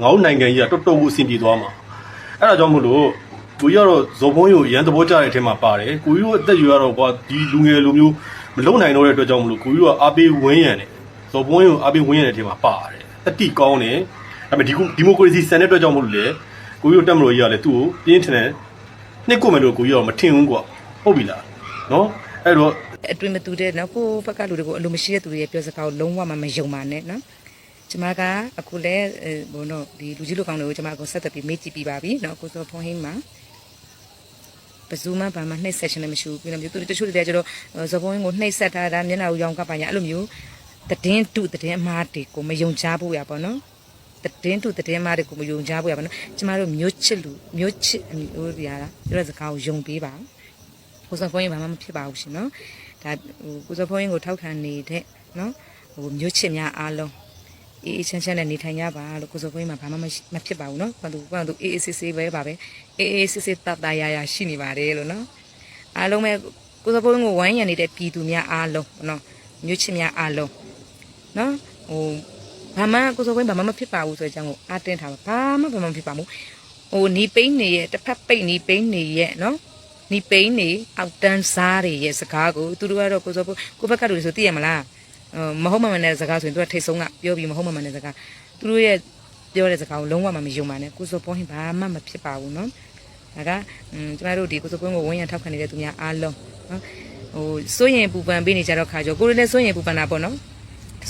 ငါတို့နိုင်ငံကြီးကတော်တော်ကိုအဆင်ပြေသွားမှာအဲ့ဒါကြောင့်မို့လို့ကိုကြီးကတော့ဇော်ဘုန်းကြီးကိုအရန်သဘောကျတဲ့အထက်မှာပါတယ်ကိုကြီးတို့အသက်အရွယ်ကတော့ကွာဒီလူငယ်လူမျိုးမလုံနိုင်တော့တဲ့အတွက်ကြောင့်မို့လို့ကိုကြီးတို့ကအားပေးဝင်းရံတယ်ဇော်ဘုန်းကြီးကိုအားပေးဝင်းရံတဲ့အထက်မှာပါတယ်အတိကောင်းတယ်ဒါပေမဲ့ဒီခုဒီမိုကရေစီစံတဲ့အတွက်ကြောင့်မို့လို့လေကိုကြီးတို့တက်မလို့ကြီးကလည်းသူ့ကိုပြင်းထန်တယ်နှစ်ကိုမယ်လို့ကိုကြီးကတော့မထင်ဘူးကွာဟုတ်ပြီလားနော်အဲ့တော့အတွင်မတူတဲ့နော်ကိုယ့်ဘက်ကလူတွေကိုအလိုမရှိတဲ့သူတွေရဲ့ပြောစကားကိုလုံးဝမမယုံပါနဲ့နော် ကျမကအခုလဲဘုံတော့ဒီလူကြီးလူကောင်းတွေကိုကျမအခုဆက်သက်ပြီးမေးကြည့်ပြီးပါပြီနော်ကိုစောဖုန်းဟင်းမှာဘယ်သူမှဘာမှနှိပ်ဆက်ခြင်းလည်းမရှိဘူးပြီးတော့မျိုးသူတို့တချို့တွေကျတော့ဇော်ဖုန်းဟင်းကိုနှိပ်ဆက်ထားတာမျက်နှာကိုရောင်ကပ်ပါညာအဲ့လိုမျိုးတည်င်းတုတည်င်းအမားတွေကိုမယုံချဖို့ရပါတော့တည်င်းတုတည်င်းအမားတွေကိုမယုံချဖို့ရပါတော့ကျမတို့မျိုးချစ်လူမျိုးချစ်အမျိုးတွေရတာပြောတဲ့စကားကိုယုံပေးပါကိုစောဖုန်းရင်ဘာမှမဖြစ်ပါဘူးရှင်နော်ဒါဟိုကိုစောဖုန်းရင်ကိုထောက်ခံနေတဲ့နော်ဟိုမျိုးချစ်များအားလုံး အေးအေးချမ်းချမ်းနဲ့နေထိုင်ကြပါလို့ကိုစောဖုန်းရင်မှာဘာမှမရှိမဖြစ်ပါဘူးနော်ဘာလို့ဘာလို့အေးအေးဆေးဆေးပဲပါပဲအေးအေးဆေးဆေးတတ်တရာရာရှိနေပါတယ်လို့နော်အားလုံးပဲကိုစောဖုန်းရင်ကိုဝိုင်းရံနေတဲ့ပြည်သူများအားလုံးနော်မျိုးချစ်များအားလုံးနော်ဟိုဘာမှကိုစောဖုန်းဘာမှမဖြစ်ပါဘူးဆိုတဲ့အကြောင်းကိုအားတင်းထားပါဘာမှဘာမှမဖြစ်ပါဘူးဟိုနီးပိန်းနေရဲ့တစ်ဖက်ပိတ်နီးပိန်းနေရဲ့နော်နီပိန်းနေအောက်တန်းစားတွေရဲ့စကားကိုသူတို့ကတော့ကိုစောဖို့ကိုဘက်ကလူတွေဆိုသိရမလားဟို မဟုတ်မမှန်တဲ့စကားဆိုရင်သူကထိတ်ဆုံးကပြောပြီးမဟုတ်မမှန်တဲ့စကားသူတို့ရဲ့ပြောတဲ့စကားကိုလုံးဝမမယုံပါနဲ့ကိုစောပေါ်ဟင်ဘာမှမဖြစ်ပါဘူးနော်ဒါကอืมကျမတို့ဒီကိုစောပေါ်ကိုဝန်းရံထောက်ခံနေတဲ့သူများအားလုံးနော်ဟိုစိုးရင်ပူပန်ပေးနေကြတော့ခါကြောကိုလည်းစိုးရင်ပူပန်တာပေါ့နော်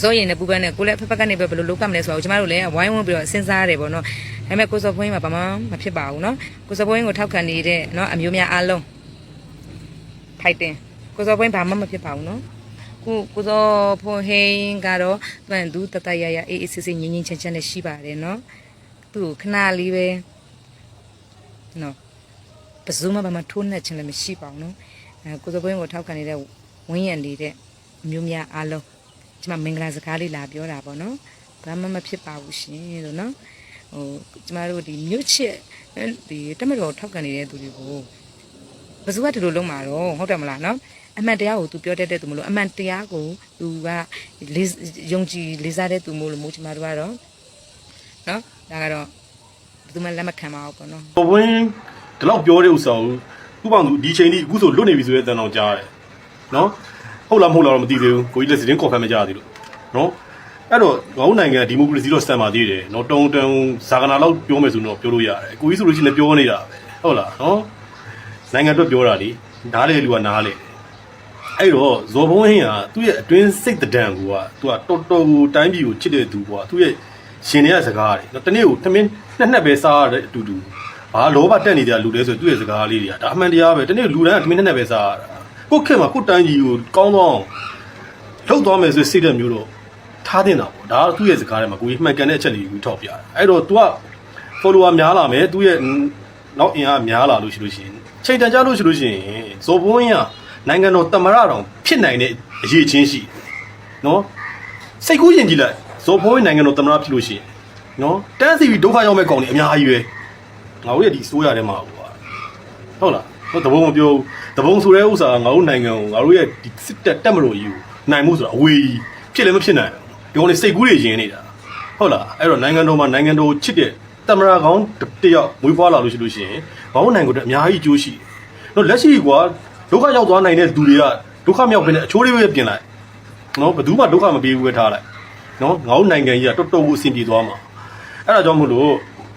စိုးရင်နဲ့ပူပန်နဲ့ကိုလည်းဖက်ဖက်ကနေပဲဘယ်လိုလုပ်ကမလဲဆိုတော့ကျမတို့လည်းဝိုင်းဝန်းပြီးတော့စဉ်းစားရတယ်ပေါ့နော်ဒါပေမဲ့ကိုစောဖွင်းမှာဘာမှမဖြစ်ပါဘူးနော်ကိုစောဖွင်းကိုထောက်ခံနေတဲ့နော်အမျိုးများအားလုံးထိုက်တင်ကိုစောပွင့်ဘာမှမဖြစ်ပါဘူးနော် ကိုကိုစောဖွန်ဟင်းကတော့သူကသူတတရရအေးအေးဆေးဆေးငင်းငင်းချမ်းချမ်းနဲ့ရှိပါတယ်နော်သူ့ကိုခဏလေးပဲနော်ပဇူမဘာမှထိုးနှက်ခြင်းလည်းမရှိပါဘူးနော်အဲကိုစောပွင့်ကိုထောက်ခံနေတဲ့ဝင်းရံနေတဲ့အမျိုးများအားလုံးဒီမှာမင်္ဂလာစကားလေးလာပြောတာပေါ့နော်ဘာမှမဖြစ်ပါဘူးရှင်လို့နော်ဟိုကျမတို့ဒီမြို့ချစ်ဒီတက်မတော်ထောက်ခံနေတဲ့သူတွေကိုဘယ်သူကဒီလိုလုံးမှာတော့ဟုတ်တယ်မလားနော် အမှန်တရားကို तू ပြောတတ်တဲ့သူမလို့အမှန်တရားကို तू ကလေးယုံကြည်လေးစားတဲ့သူမို့လို့မို့ကျမတို့ကတော့နော်ဒါကတော့ဘယ်သူမှလက်မခံပါဘူးပေါ့နော်ဘဝင်းဒီလောက်ပြောတဲ့ဥစ္စာကိုခုပေါင်းသူဒီချိန်ကြီးအခုဆိုလွတ်နေပြီဆိုတဲ့အတန်အောင်ကြားတယ်နော်ဟုတ်လားမဟုတ်လားတော့မသိသေးဘူးကိုကြီးလက်စတင်းကော်ဖတ်မကြသေးလို့နော်အဲ့တော့ငါတို့နိုင်ငံဒီမိုကရေစီတော့စံပါသေးတယ်နော်တုံတုံဇာကနာလောက်ပြောမယ်ဆိုတော့ပြောလို့ရတယ်ကိုကြီးဆိုလို့ရှိရင်လည်းပြောနေတာပဲဟုတ်လားနော်နိုင်ငံအတွက်ပြောတာလေနားလေလူကနားလေ အဲ့တော့ဇော်ဘုံဟင်းကသူ့ရဲ့အတွင်းစိတ်တဒံကူကသူကတော်တော်ကိုတိုင်းပြည်ကိုချစ်တဲ့သူကွာသူ့ရဲ့ရှင်တွေကစကားတွေနော်တနေ့ကိုထမင်းနှစ်နှစ်ပဲစားရတဲ့အတူတူဘာလောဘတက်နေတဲ့လူတွေဆိုသူ့ရဲ့စကားလေးတွေကဒါအမှန်တရားပဲတနေ့လူတိုင်းကတမင်းနဲ့နဲ့ပဲစားရတာကိုယ့်ခေတ်မှာကိုယ့်တိုင်းကြီးကိုကောင်းကောင်းလှုပ်သွားမယ်ဆိုစိတ်တဲ့မျိုးတော့ထားတင်တာပေါ့ဒါကသူ့ရဲ့စကားထဲမှာကိုကြီးမှန်ကန်တဲ့အချက်လေးကိုထောက်ပြတာအဲ့တော့ तू က follower များလာမယ်သူ့ရဲ့နောက်အင်အားများလာလို့ရှိလို့ရှိရင်ချိန်တန်ကြလို့ရှိလို့ရှိရင်ဇော်ဘုန်းကြီးက နိုင်ငံတော်တမရတော်ဖြစ်နိုင်တဲ့အရေးချင်းရှိနော်စိတ်ကူးရင်ကြည့်လိုက်ဇော်ဘုန်းကြီးနိုင်ငံတော်တမရဖြစ်လို့ရှိရင်နော်တန်းစီပြီးဒုက္ခရောက်မဲ့ကောင်တွေအများကြီးပဲငါတို့ရဲ့ဒီစိုးရထဲမှာဟိုဟာဟုတ်လားဟိုတဘုံမပြောဘူးတဘုံဆိုတဲ့ဥစ္စာကငါတို့နိုင်ငံကိုငါတို့ရဲ့ဒီစစ်တက်တက်မလို့ယူနိုင်မှုဆိုတာအဝေးကြီးဖြစ်လည်းမဖြစ်နိုင်ဘူးဒီကောင်တွေစိတ်ကူးတွေရင်းနေတာဟုတ်လားအဲ့တော့နိုင်ငံတော်မှာနိုင်ငံတော်ကိုချစ်တဲ့တမရာကောင်းတစ်ယောက်မွေးဖွားလာလို့ရှိလို့ရှိရင်ဘောင်းနိုင်ငံကိုအများကြီးကြိုးရှိတယ်နော်လက်ရှိကွာ ဒုက္ခရောက်သွားနိုင်တဲ့သူတွေကဒုက္ခမြောက်ပဲနဲ့အချိုးလေးပဲပြင်လိုက်နော်ဘယ်သူမှဒုက္ခမပေးဘူးပဲထားလိုက်နော်ငါတို့နိုင်ငံကြီးကတော်တော်ကိုအဆင်ပြေသွားမှာအဲ့ဒါကြောင့်မို့လို့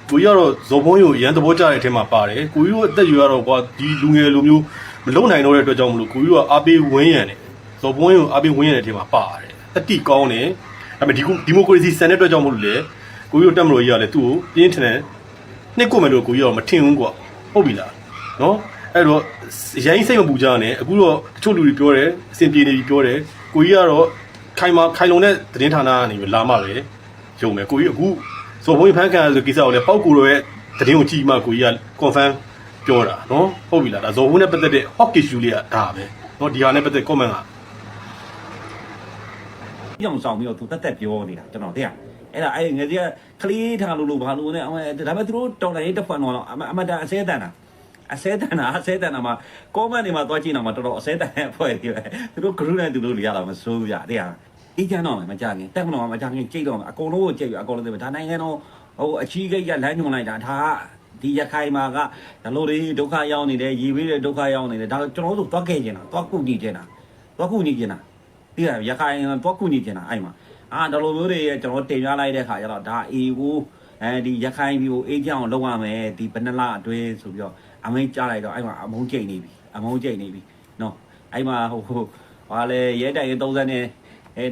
ကိုကြီးကတော့ဇော်ဘုန်းကြီးကိုရန်သဘောကျတဲ့အထက်မှာပါတယ်ကိုကြီးတို့အသက်အရွယ်ကတော့ကွာဒီလူငယ်လူမျိုးမလုံနိုင်တော့တဲ့အတွက်ကြောင့်မလို့ကိုကြီးကအားပေးဝင်းရံတယ်ဇော်ဘုန်းကြီးကိုအားပေးဝင်းရံတဲ့အထက်မှာပါတယ်အတိကောင်းတယ်ဒါပေမဲ့ဒီခုဒီမိုကရေစီစံတဲ့အတွက်ကြောင့်မလို့လေကိုကြီးတို့တက်မလို့ကြီးကလည်းသူ့ကိုပြင်းထန်တယ်နှစ်ကိုမယ်လို့ကိုကြီးကတော့မထင်ဘူးကွာဟုတ်ပြီလားနော် အဲ့တော့ရိုင်းစိတ်မပူကြနဲ့အခုတော့တချို့လူတွေပြောတယ်အဆင်ပြေနေပြီပြောတယ်ကိုကြီးကတော့ခိုင်မာခိုင်လုံတဲ့သတင်းဌာနကနေပြီးလာမှပဲယုံမယ်ကိုကြီးအခုဆိုဘုန်းကြီးဖန်ကန်ဆိုကိစ္စကိုလည်းပောက်ကူတော့ရဲ့တည်င်းကိုကြည့်မှကိုကြီးက confirm ပြောတာနော်ဟုတ်ပြီလားဒါဇော်ဘုန်းနဲ့ပတ်သက်တဲ့ hockey shoe လေးကဒါပဲနော်ဒီဟာနဲ့ပတ်သက် comment ကပြောင်ဆောင်ပြီးတော့သူတက်တက်ပြောနေတာကျွန်တော်တဲ့အဲ့ဒါအဲ့ငယ်ကြီးကကလေးထားလို့လို့ဘာလို့လဲအမဒါပေမဲ့သူတို့တော်တိုင်းတစ်ဖွက်တော့အမအမတာအစဲတန်တာ အစဲတန်တာအစဲတန်တာမှာ comment တွေမှာသွားကြည့်တော့မှာတော်တော်အစဲတန်တဲ့အဖွဲ့တွေပဲသူတို့ group နဲ့သူတို့တွေရတာမစိုးဘူးရတဲ့ဟာအေးချမ်းတော့မကြခင်တက်မလို့မကြခင်ကြိတ်တော့အကုန်လုံးကိုကြိတ်ပြီးအကုန်လုံးတွေဒါနိုင်ငံတော်ဟဟိုအချီးကိတ်ကလမ်းညွန်လိုက်တာဒါကဒီရခိုင်မှာကဒါလိုတွေဒုက္ခရောက်နေတယ်ရေဘေးတွေဒုက္ခရောက်နေတယ်ဒါကျွန်တော်တို့သွားခဲ့ကျင်တာသွားကုညီကျင်တာသွားကုညီကျင်တာဒီကရခိုင်သွားကုညီကျင်တာအဲ့မှာအာဒါလိုမျိုးတွေကျွန်တော်တင်ပြလိုက်တဲ့ခါကျတော့ဒါအေကိုအဲဒီရခိုင်ပြည်ကိုအေးချမ်းအောင်လုပ်ရမယ်ဒီဘယ်နှလအတွင်းဆိုပြီးတော့ အမိန်ကြားလိုက်တော့အဲ့မှာအမုန်းကျိတ်နေပြီအမုန်းကျိတ်နေပြီနော်အဲ့မှာဟိုဟိုဟာလေရဲတိုင်ရင်30နဲ့အဲ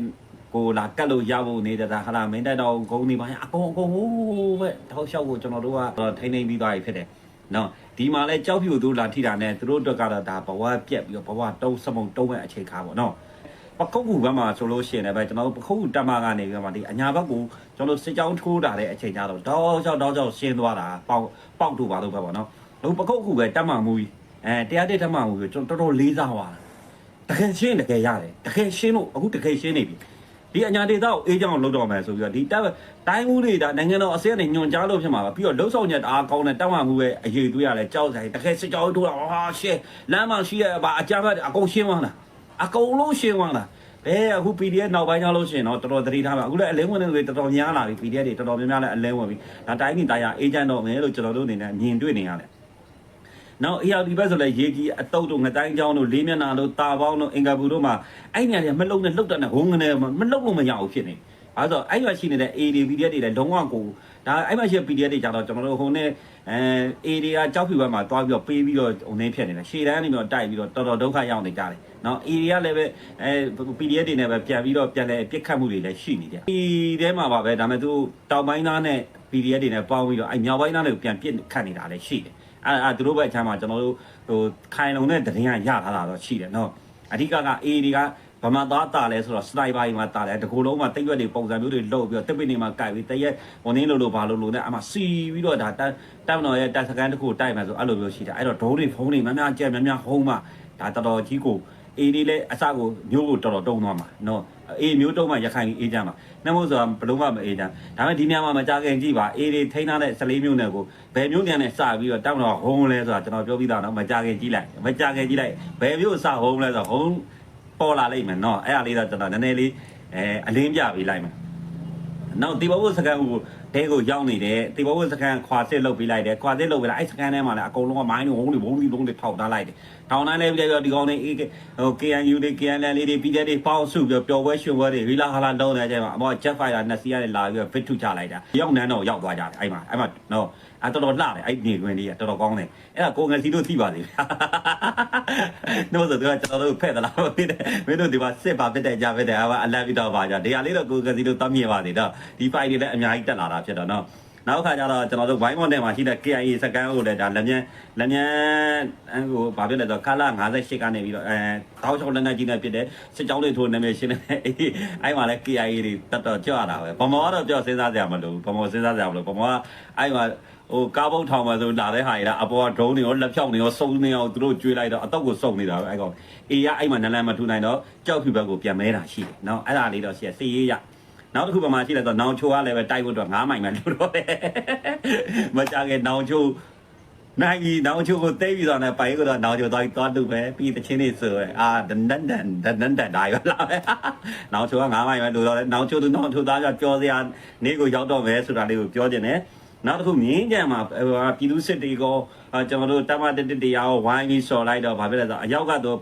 ကိုလာကတ်လို့ရဖို့နေတာဟာလာမင်းတက်တော့ဂုံနေပါရင်အကုန်အကုန်ဟိုးပဲထောက်လျှောက်ကိုကျွန်တော်တို့ကထိနေပြီးသွားပြီဖြစ်တယ်နော်ဒီမှာလဲကြောက်ဖြူသူလာထိတာနဲ့သူတို့အတွက်ကတော့ဒါဘဝပြက်ပြီးတော့ဘဝတုံးစမုံတုံးမဲ့အခြေခါပေါ့နော်ပကုတ်ကူဘက်မှာဆိုလို့ရှိရင်လည်းပဲကျွန်တော်တို့ပခုတ်ကူတက်မကနေပြီးတော့ဒီအညာဘက်ကိုကျွန်တော်စစ်ကြောင်းထိုးတာတဲ့အချိန်ကြတော့တောက်ချောက်တောက်ချောက်ရှင်းသွားတာပေါက်ပေါက်တူပါလို့ပဲပေါ့နော် အခုပကုတ်ကူပဲတက်မမှုကြီးအဲတရားတစ်တက်မမှုကြီးကျွန်တော်တော်တော်လေးစားသွားတာတကယ်ရှင်းတကယ်ရတယ်တကယ်ရှင်းလို့အခုတကယ်ရှင်းနေပြီဒီအညာဒေတာကိုအေးကြောင်လောက်တော့မယ်ဆိုပြီးတော့ဒီတက်တိုင်းမှုတွေဒါနိုင်ငံတော်အစည်းအဝေးညွန်ကြားလို့ဖြစ်မှာပါပြီးတော့လှုပ်ဆောင်ချက်တအားကောင်းတဲ့တက်မမှုရဲ့အရေးတွေးရတယ်ကြောက်ဆိုင်တကယ်စစ်ကြောင်းထိုးတာဟာရှင်းလမ်းမှာရှိရပါအကြမ်းဖက်အကုန်ရှင်းသွားတာအကုန်လုံးရှင်းသွားတာအဲအခု PDF နောက်ပိုင်းကျလို့ရှိရင်တော့တော်တော်သတိထားပါအခုလည်းအလင်းဝင်တဲ့လူတွေတော်တော်များလာပြီ PDF တွေတော်တော်များများလည်းအလင်းဝင်ပြီဒါတိုင်းနေတရားအေဂျင့်တော့မယ်လို့ကျွန်တော်တို့အနေနဲ့မြင်တွေ့နေရတယ် နောက် ARD ဘက်ဆိုလည်းရေကြီးအတုတ်တို့ငတိုင်းချောင်းတို့လေးမျက်နှာတို့တာပေါင်းတို့အင်္ဂါဘူးတို့မှာအဲ့ညာတွေမလုံနဲ့လှုပ်တဲ့နဲ့ဝုန်းကနေမလှုပ်လို့မရဘူးဖြစ်နေအဲဆိုအဲ့ရွာရှိနေတဲ့ AD PDF တွေလည်းလုံးဝကိုဒါအဲ့မှာရှိတဲ့ PDF တွေကြတော့ကျွန်တော်တို့ဟိုနဲ့အဲ AD ကကြောက်ဖြူဘက်မှာတွားပြီးတော့ပေးပြီးတော့ဟိုနေဖြစ်နေတယ်ရှေ့တန်းနေပြီးတော့တိုက်ပြီးတော့တော်တော်ဒုက္ခရောက်နေကြတယ်နော် AD ကလည်းပဲအဲ PDF တွေနဲ့ပဲပြန်ပြီးတော့ပြန်လဲပြစ်ခတ်မှုတွေလည်းရှိနေတယ်ဒီထဲမှာပါပဲဒါပေမဲ့သူတောင်ပိုင်းသားနဲ့ PDF တွေနဲ့ပေါင်းပြီးတော့အဲမြောက်ပိုင်းသားတွေကိုပြန်ပြစ်ခတ်နေတာလည်းရှိတယ် အဲအဲသူတို့ဘက်အချမ်းမှာကျွန်တော်တို့ဟိုခိုင်လုံတဲ့တရင်ကရထားတာတော့ရှိတယ်နော်အဓိကက AD ကဗမာသားတာလဲဆိုတော့စနိုက်ပါကြီးမှာတာလဲတကူလုံးမှာတိတ်ရွက်တွေပုံစံမျိုးတွေလှုပ်ပြီးတော့တစ်ပိနေမှာကြိုက်ပြီးတရက်ဝန်င်းလိုလိုဘာလိုလိုနဲ့အမှစီပြီးတော့ဒါတက်တက်မတော်ရဲ့တက်စကန်တစ်ခုတိုက်မှာဆိုအဲ့လိုမျိုးရှိတာအဲ့တော့ဒုံးတွေဖုံးတွေများများကြက်များများဟုံးမှာဒါတော်တော်ကြီးကို အေးလေးလဲအစကိုမျိုးကိုတော်တော်တုံးသွားမှာနော်အေးမျိုးတုံးမှာရခိုင်အေးကြမှာနှမို့ဆိုတာဘလုံးမမအေးကြဒါပေမဲ့ဒီညမှာမကြခင်ကြည့်ပါအေးတွေထိန်းထားတဲ့14မျိုးနဲ့ကိုဘယ်မျိုးညနဲ့စပြီးတော့တောက်တော့ဟုံးလဲဆိုတာကျွန်တော်ပြောပြီးသားနော်မကြခင်ကြည့်လိုက်မကြခင်ကြည့်လိုက်ဘယ်မျိုးစဟုံးလဲဆိုတော့ဟုံးပေါ်လာလိမ့်မယ်နော်အဲ့ဒါလေးတော့ကျွန်တော်နည်းနည်းလေးအဲအလင်းပြပေးလိုက်မယ်နောက်ဒီဘဝစကန်ကိုတဲကိုရောက်နေတယ်ဒီဘဝစကန်ခွာစစ်လုပ်ပေးလိုက်တယ်ခွာစစ်လုပ်ပေးလိုက်အဲ့စကန်ထဲမှာလည်းအကုန်လုံးကမိုင်းတွေဝုန်းတွေဝုန်းတွေဝုန်းတွေထောက်ထားလိုက်တယ် ထောင်တိုင်းလည်းပြီးတော့ဒီကောင်တွေအေးဟို KNU တွေ KNL လေးတွေပြီးတဲ့တွေပေါင်းစုပြီးပျော်ပွဲရွှင်ပွဲတွေရီလာဟာလာလုံးနေတဲ့အချိန်မှာအမော Jet Fighter နှစ်စီးရတယ်လာပြီးတော့ fit ထုချလိုက်တာရောက်နန်းတော့ရောက်သွားကြတယ်အဲ့မှာအဲ့မှာနော်အဲ့တော်တော်လှတယ်အဲ့နေတွင်လေးကတော်တော်ကောင်းတယ်အဲ့ဒါကိုငယ်စီတို့သိပါသေးဗျာတို့ဆိုတော့ကျွန်တော်တို့ဖက်သလားမသိတယ်မင်းတို့ဒီမှာစစ်ပါဖြစ်တဲ့ကြဖြစ်တယ်အအလန့်ပြီးတော့ပါကြဒီဟာလေးတော့ကိုငယ်စီတို့တတ်မြင်ပါသေးတော့ဒီ fight တွေလည်းအများကြီးတက်လာတာဖြစ်တော့နော် နောက်ခါကျတော့ကျွန်တော်တို့ wine model မှာရှိတဲ့ KIA စကန်ကိုလည်းဒါလက်မြန်လက်မြန်အဲဟိုဘာဖြစ်လဲဆိုတော့ခလာ58ကနေပြီးတော့အဲတောက်ချောင်းလက်နဲ့ကြီးနေဖြစ်တဲ့စစ်ကြောင်းတွေထိုးနာမည်ရှင်းနေအေးအဲ့မှာလည်း KIA တွေတက်တော့ကြွတာပဲဗမောကတော့ကြောက်စဉ်းစားကြရမလို့ဗမောစဉ်းစားကြရမလို့ဗမောကအဲ့မှာဟိုကားဘုတ်ထောင်မှာဆိုလာတဲ့ဟာကြီးလားအပေါ်က drone တွေရောလက်ဖြောက်တွေရောစုံနေအောင်သူတို့ကျွေးလိုက်တော့အတော့ကိုစုံနေတာပဲအဲ့ကောင်အေးရအဲ့မှာနလန်မထူနိုင်တော့ကြောက်ဖြူဘက်ကိုပြန်မဲတာရှိတယ်နော်အဲ့ဒါလေးတော့ရှိရစီရေးရ နောက်တစ်ခုပမာရှိလဲဆိုတော့နောင်ချိုကလည်းပဲတိုက်ဖို့တော့9မိုင်ပဲလို့တော့တယ်မကြခင်နောင်ချိုနိုင်ကြီးနောင်ချိုကိုတိတ်ပြီးတော့လည်းပိုင်ကတော့နောင်ချိုသွားပြီးသွားတူပဲပြီးတချင်းနေဆိုရယ်အာဒန်ဒန်ဒန်ဒန်ဒန်ဒန်ဒါရလာပဲနောင်ချိုက9မိုင်ပဲလို့တော့နောင်ချိုသူနောင်ချိုသားကကြောစရာနေကိုရောက်တော့မယ်ဆိုတာလေးကိုပြောခြင်းနဲ့နောက်တစ်ခုမြင်းကြံမှာပြည်သူစစ်တွေကကျွန်တော်တို့တမတတတရားကိုဝိုင်းပြီးစော်လိုက်တော့ဗာဖြစ်လဲဆိုအရောက်ကတော့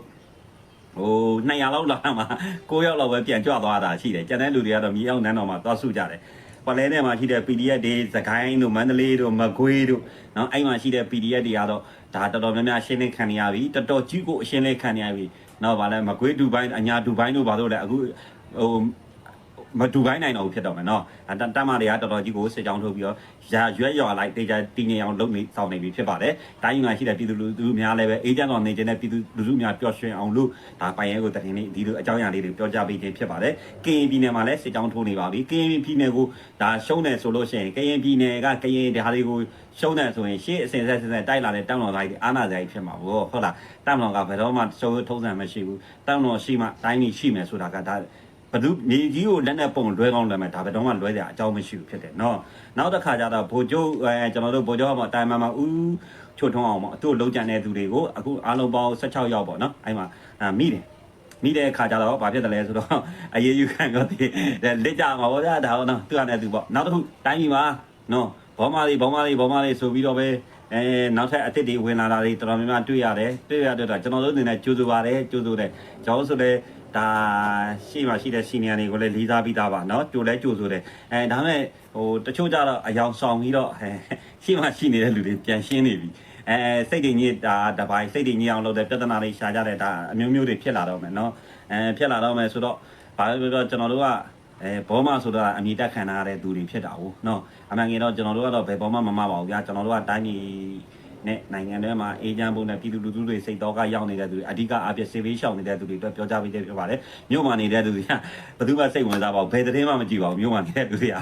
ဟို200လောက်လာမှာ9ရောက်လောက်ပဲပြန်ကြွသွားတာရှိတယ်ကျန်တဲ့လူတွေကတော့မြေအောင်နန်းတော်မှာသွားစုကြတယ်ပလဲထဲမှာရှိတဲ့ PDF တွေစကိုင်းတို့မန္တလေးတို့မကွေးတို့เนาะအဲ့မှာရှိတဲ့ PDF တွေကတော့ဒါတော်တော်များများရှင်းလင်းခံနေရပြီတော်တော်ကြီးကိုအရှင်းလင်းခံနေရပြီเนาะဗာလဲမကွေးဒူဘိုင်းအညာဒူဘိုင်းတို့ဘာလို့လဲအခုဟို မဒူပိုင်းနိုင်တော့ဘူးဖြစ်တော့မယ်နော်တတမတွေကတော်တော်ကြီးကိုစစ်ကြောင်းထုတ်ပြီးတော့ရာရွက်ရွာလိုက်တေချာတည်ငြိမ်အောင်လုပ်နေဆောင်နေပြီဖြစ်ပါတယ်တိုင်းပြည်မှာရှိတဲ့ပြည်သူလူထုများလည်းပဲအေဂျင့်တော်နေခြင်းနဲ့ပြည်သူလူထုများပျော်ရွှင်အောင်လို့ဒါပိုင်ရဲကိုတရင်လေးဒီလိုအကြောင်းအရာလေးတွေပြောကြားပေးခြင်းဖြစ်ပါတယ် KNP နယ်မှာလည်းစစ်ကြောင်းထုတ်နေပါပြီ KNP နယ်ကိုဒါရှုံးတယ်ဆိုလို့ရှိရင် KNP နယ်က KN ဒါတွေကိုရှုံးတယ်ဆိုရင်ရှေ့အစဉ်ဆက်ဆက်တိုက်လာတဲ့တောင်တော်တိုင်းအာနာဇာကြီးဖြစ်မှာပေါ့ဟုတ်လားတောင်တော်ကဘယ်တော့မှရှုံးထုံးစံမရှိဘူးတောင်တော်ရှိမှတိုင်းနေရှိမယ်ဆိုတာကဒါ ဘဒုမြေကြီးကိုလက်နဲ့ပုံလွဲကောင်းလွဲမယ်ဒါဘယ်တော့မှလွဲကြအကြောင်းမရှိဘူးဖြစ်တယ်နော်နောက်တစ်ခါကျတော့ဗိုလ်ချုပ်အဲကျွန်တော်တို့ဗိုလ်ချုပ်ကမှတိုင်မှန်မှဦးချို့ထုံးအောင်ပေါ့အတူလုံးကြံတဲ့သူတွေကိုအခုအားလုံးပေါင်း16ယောက်ပေါ့နော်အဲ့မှာမိတယ်မိတဲ့အခါကျတော့ဘာဖြစ်တယ်လဲဆိုတော့အရေးယူခံတော့ဒီလက်ကြမှာပေါ့ဗျာဒါဟုတ်နော်သူကလည်းသူပေါ့နောက်တစ်ခုတိုင်းပြည်မှာနော်ဘောမလေးဘောမလေးဘောမလေးဆိုပြီးတော့ပဲအဲနောက်ထပ်အသစ်တွေဝင်လာတာတွေတော်တော်များများတွေ့ရတယ်တွေ့ရတဲ့တော့ကျွန်တော်တို့အနေနဲ့ကြိုးစားပါတယ်ကြိုးစားတယ်ကျွန်တော်ဆိုလည်း ဒါရှိမှရှိတဲ့စီနီယာတွေကိုလည်းလေးစားပြီးသားပါเนาะကြိုလဲကြိုးစားတယ်အဲဒါမဲ့ဟိုတချို့ကြတော့အယောင်ဆောင်ပြီးတော့အဲရှိမှရှိနေတဲ့လူတွေပြန်ရှင်းနေပြီအဲစိတ်တွေညစ်တာတပိုင်းစိတ်တွေညစ်အောင်လုပ်တဲ့ပြဿနာတွေရှာကြတဲ့ဒါအမျိုးမျိုးတွေဖြစ်လာတော့မယ်เนาะအဲဖြစ်လာတော့မယ်ဆိုတော့ဘာပဲပြောပြောကျွန်တော်တို့က အဲဘောမဆိုတာအမိတက်ခံရတဲ့သူတွေဖြစ်တာဟုတ်နော်အမှန်ကြီးတော့ကျွန်တော်တို့ကတော့ဘယ်ဘောမမမပါဘူးဗျာကျွန်တော်တို့ကတိုင်းပြည် နဲ့နိုင်ငံထဲမှာအေဂျင့်ဘုံနဲ့ပြည်သူလူထုတွေစိတ်တော့ကရောက်နေတဲ့သူတွေအဓိကအပြည့်စေးရှောင်နေတဲ့သူတွေအတွက်ပြောကြပေးတယ်ဖြစ်ပါတယ်မြို့မှာနေတဲ့သူတွေကဘယ်သူမှစိတ်ဝင်စားပါဘူးဘယ်သတင်းမှမကြည့်ပါဘူးမြို့မှာနေတဲ့သူတွေက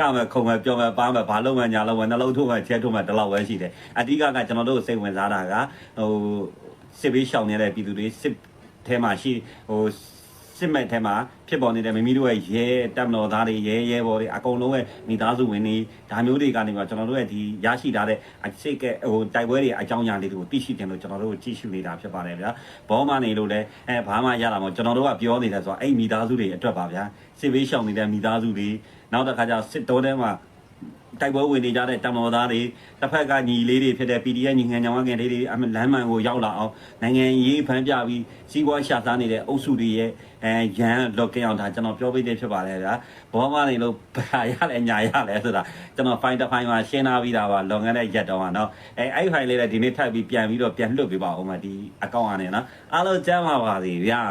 ကမဲ့ခုံမဲ့ပြောမဲ့ပါမဲ့ဘာလုံးမဲ့ညာလုံးမဲ့နှလုံးထိုးမဲ့ချဲထိုးမဲ့ဒီလောက်ပဲရှိတယ်အဓိကကကျွန်တော်တို့စိတ်ဝင်စားတာကဟိုစစ်ဘေးရှောင်နေတဲ့ပြည်သူတွေစစ်ထဲမှာရှိဟို စစ်မဲ့ထဲမှာဖြစ်ပေါ်နေတဲ့မိမိတို့ရဲ့ရဲတပ်မတော်သားတွေရဲရဲဘော်တွေအကုန်လုံးရဲ့မိသားစုဝင်တွေဒါမျိုးတွေကနေမှကျွန်တော်တို့ရဲ့ဒီရရှိထားတဲ့အစိတ်ကဟိုတိုက်ပွဲတွေအကြောင်းအရာလေးတွေကိုသိရှိတယ်လို့ကျွန်တော်တို့ကြည့်ရှုနေတာဖြစ်ပါတယ်ဗျာဘောမနေလို့လည်းအဲဘာမှရတာမဟုတ်ကျွန်တော်တို့ကပြောနေတယ်ဆိုတော့အဲ့မိသားစုတွေအတွက်ပါဗျာစစ်ဘေးရှောင်နေတဲ့မိသားစုတွေနောက်တစ်ခါကျစစ်တောထဲမှာ တိုက်ပွဲဝင်နေကြတဲ့တမတော်သားတွေတစ်ဖက်ကညီလေးတွေဖြစ်တဲ့ PDF ညီငယ်ညောင်ငယ်လေးတွေအမလမ်းမှန်ကိုရောက်လာအောင်နိုင်ငံရေးဖန်ပြပြီးစီးပွားရှာသားနေတဲ့အုပ်စုတွေရဲ့အဲရန်လော့ကအောင်ဒါကျွန်တော်ပြောပေးသေးဖြစ်ပါတယ်ဗျာဘောမနေလို့ဘာရလဲညာရလဲဆိုတာကျွန်တော် file တစ် file မှာရှင်းထားပြီးတာပါလွန်ခဲ့တဲ့ရက်တော့ကနော်အဲအဲ့ file လေးလည်းဒီနေ့ထပ်ပြီးပြန်ပြီးတော့ပြန်လွှတ်ပေးပါဦးမဒီအကောင့်ကနေနော်အားလုံးကျမ်းပါပါစေဗျာ